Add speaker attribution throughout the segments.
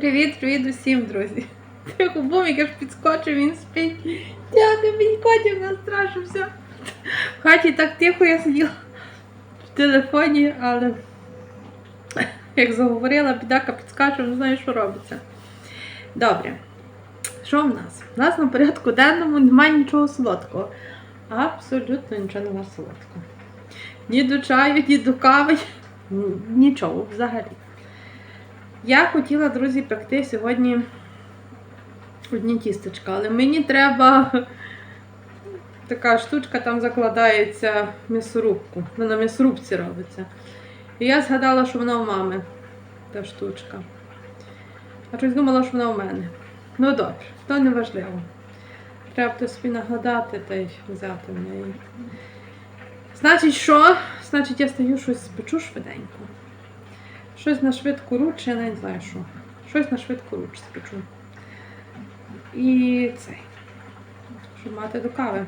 Speaker 1: Привіт, привіт усім, друзі. Тихо, бумик аж підскочив, він спить. Дякую, мій котик настрашився. В хаті так тихо я сиділа в телефоні, але як заговорила, бідака підскочив, не знаю, що робиться. Добре. Що в нас? У нас на порядку денному немає нічого солодкого. Абсолютно нічого немає солодкого. Ні до чаю, ні до кави, нічого взагалі. Я хотіла, друзі, пекти сьогодні одні тістечка, але мені треба така штучка, там закладається в м'ясорубку. Вона на м'ясорубці робиться. І я згадала, що вона у мами, та штучка. А щось думала, що вона у мене. Ну добре, то не важливо. Треба то собі нагадати та й взяти в неї. Значить, що? Значить, я стаю щось спечу швиденько. Щось на швидку руч, я не знаю що. Щось на швидку руч спечу. І цей. Щоб мати до кави.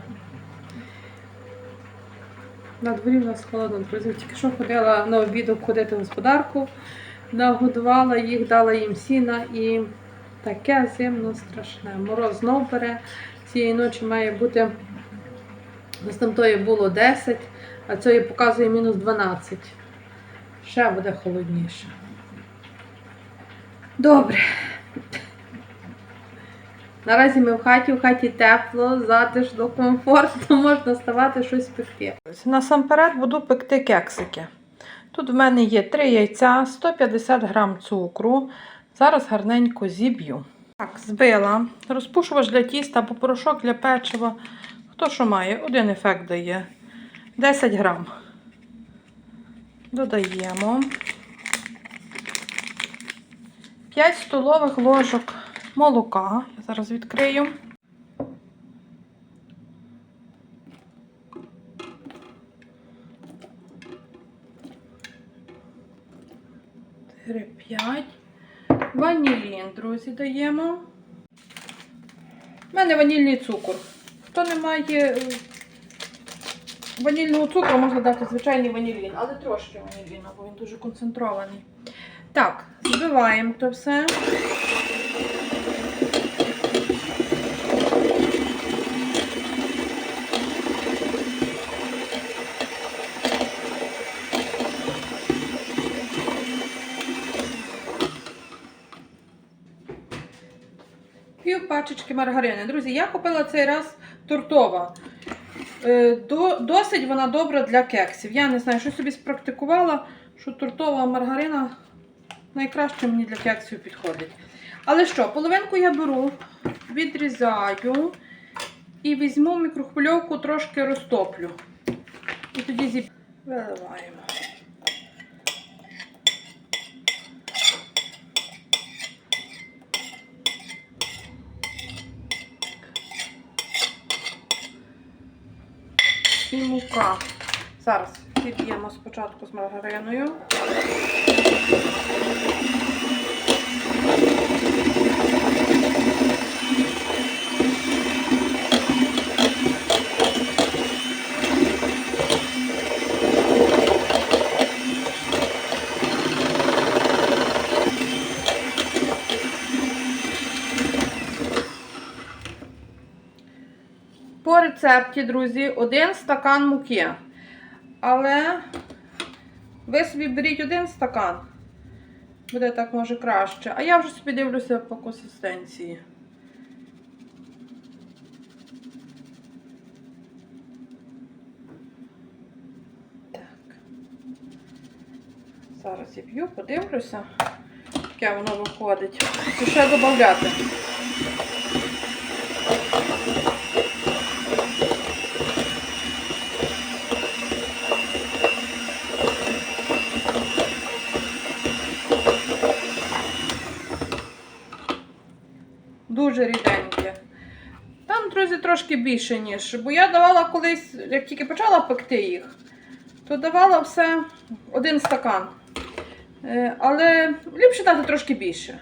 Speaker 1: На дворі в нас холодно, друзі. Тільки що ходила на обід обходити господарку, нагодувала їх, дала їм сіна і таке зимно страшне. Мороз знов бере. Цієї ночі має бути. Тої було 10, а цієї показує мінус 12. Ще буде холодніше. Добре. Наразі ми в хаті, в хаті тепло, затишно, комфортно, можна ставати щось пекти. Насамперед буду пекти кексики. Тут в мене є 3 яйця, 150 грам цукру. Зараз гарненько зіб'ю. Так, збила. Розпушувач для тіста або порошок для печива. Хто що має? Один ефект дає. 10 грам. Додаємо 5 столових ложок молока. Я зараз відкрию. П'ять. Ванілін, друзі, даємо. У мене ванільний цукор. Хто не має е, ванільного цукру, можна дати звичайний ванілін, але трошки ваніліну, бо він дуже концентрований. Так, збиваємо то все. Пів пачечки маргарини. Друзі, я купила цей раз тортова. Е, до- Досить вона добра для кексів. Я не знаю, що собі спрактикувала, що тортова маргарина найкраще мені для кексів підходить. Але що, половинку я беру, відрізаю і візьму мікрохвильовку, трошки розтоплю. І тоді зі... виливаємо. І мука. Зараз під'ємо спочатку з маргариною. По рецепті, друзі, один стакан муки. Але ви собі беріть один стакан. Буде так може краще. А я вже собі дивлюся по консистенції. Так. Зараз я п'ю, подивлюся, яке воно виходить. Чи ще додати? Дуже ріденьке. Там, друзі, трошки більше, ніж. Бо я давала колись, як тільки почала пекти їх, то давала все один стакан. Е, Але ліпше дати трошки більше.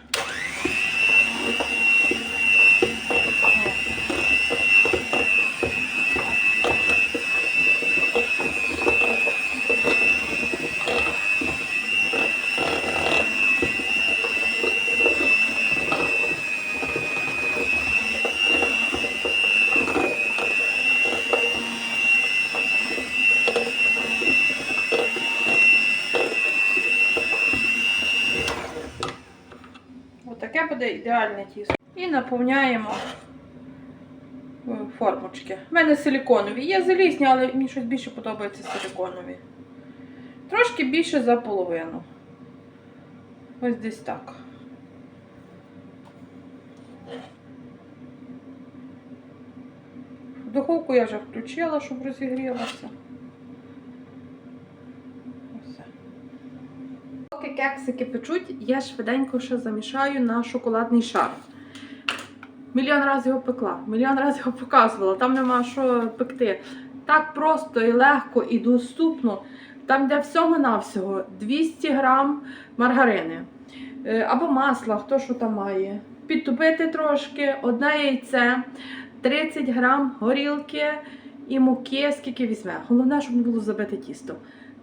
Speaker 1: От таке ідеальне тісто. І наповняємо е, формочки. У мене силіконові. Є залізні, але мені щось більше подобається силіконові. Трошки більше за половину. Ось десь так. Духовку я вже включила, щоб розігрілася. Ось. Поки кексики печуть, я швиденько ще замішаю на шоколадний шар. Мільйон разів його пекла, мільйон разів його показувала, там нема що пекти. Так просто і легко і доступно. Там йде всього-навсього 200 грам маргарини е, або масла, хто що там має. Підтопити трошки, одне яйце, 30 грам горілки і муки, скільки візьме. Головне, щоб не було забите тісто.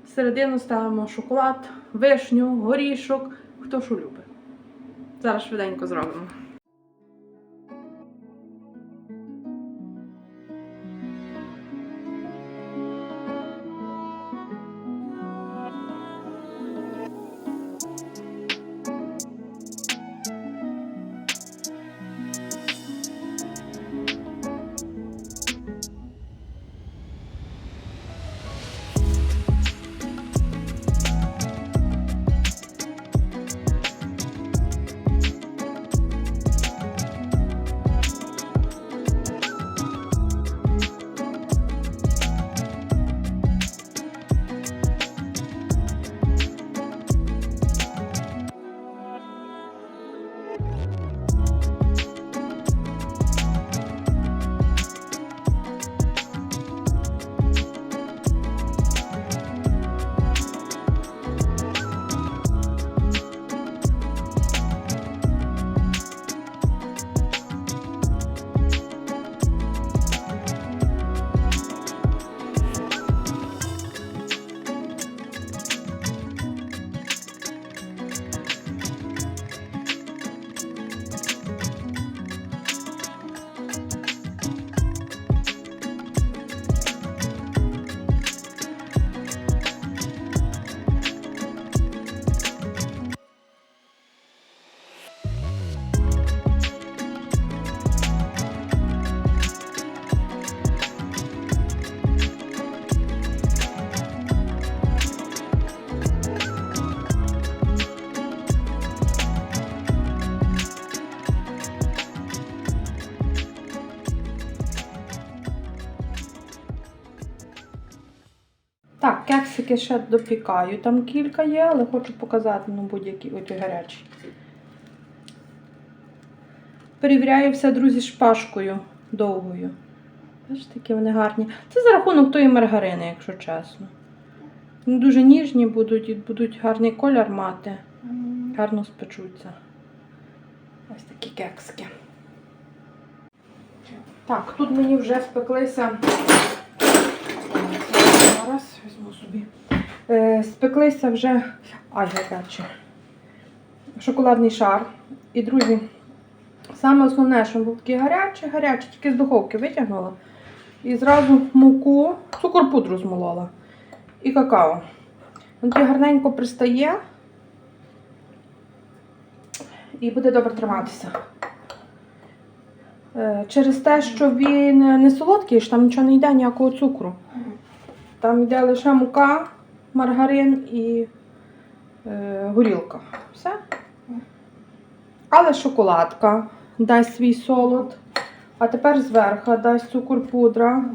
Speaker 1: Всередину ставимо шоколад, вишню, горішок, хто що любить. Зараз швиденько зробимо. Кексики ще допікаю. Там кілька є, але хочу показати ну, будь-які оті гарячі. Перевіряю все, друзі, шпажкою довгою. Бачите, які вони гарні. Це за рахунок тої маргарини, якщо чесно. Вони дуже ніжні будуть і будуть гарний колір мати. Гарно спечуться. Ось такі кекски. Так, тут мені вже спеклися. Зараз візьму собі. Е, спеклися вже ай, гарячі. Шоколадний шар. І, друзі, саме основне, що був такий гарячий, гарячий, тільки з духовки витягнула. І зразу муку, цукор пудру змолола. І какао. Він такий гарненько пристає. І буде добре триматися. Е, Через те, що він не солодкий, ж там нічого не йде, ніякого цукру. Там йде лише мука, маргарин і е, горілка. Все. Але шоколадка дасть свій солод. А тепер зверху дасть цукор пудра.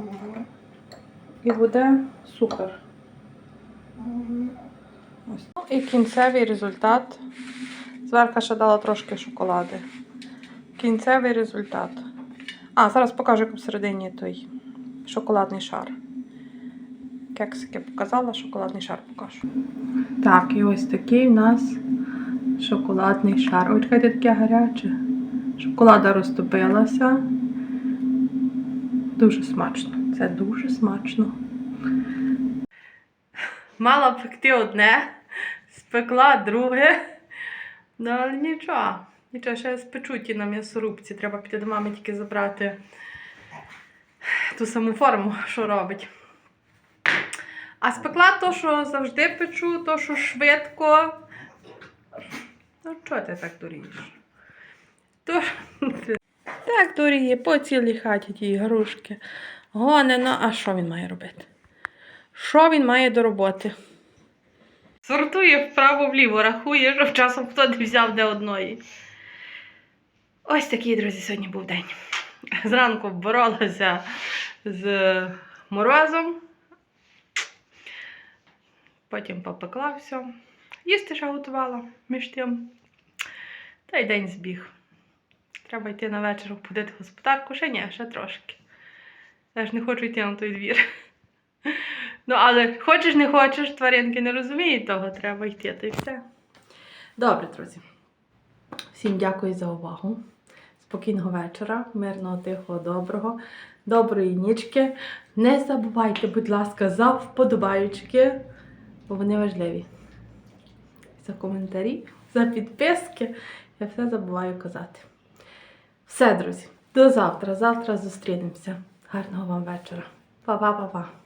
Speaker 1: І буде супер. Ось. Ну, і кінцевий результат. Зверху ще дала трошки шоколади. Кінцевий результат. А, зараз покажу, як всередині той шоколадний шар. Кексики показала, шоколадний шар покажу. Так, і ось такий у нас шоколадний шар. Ой, чекайте, таке гаряче. Шоколада розтопилася. Дуже смачно. Це дуже смачно. Мала пекти одне, спекла друге. Ну, але нічого. Нічого, ще спечу ті на м'ясорубці. Треба піти до мами тільки забрати ту саму форму, що робить. А спекла то, що завжди печу, то, що швидко. Ну, чого ти так дорієш? То... Так, дорогі, по цілій хаті ті ігрушки. Гонено, а що він має робити? Що він має до роботи? Сортує вправо-вліво, рахує, щоб часом хто не взяв де одної. Ось такий, друзі, сьогодні був день. Зранку боролася з морозом. Потім попекла все. Їсти ще готувала між тим. Та й день збіг. Треба йти на вечір будити господарку. Ще ні, ще трошки. Я ж не хочу йти на той двір. Ну, але хочеш, не хочеш, тваринки не розуміють того, треба йти, та й все. Добре, друзі. Всім дякую за увагу. Спокійного вечора, мирного, тихого, доброго, доброї нічки. Не забувайте, будь ласка, за вподобайки, бо вони важливі. За коментарі, за підписки. Я все забуваю казати. Все, друзі, до завтра. Завтра зустрінемося. Гарного вам вечора. Па-па-па-па.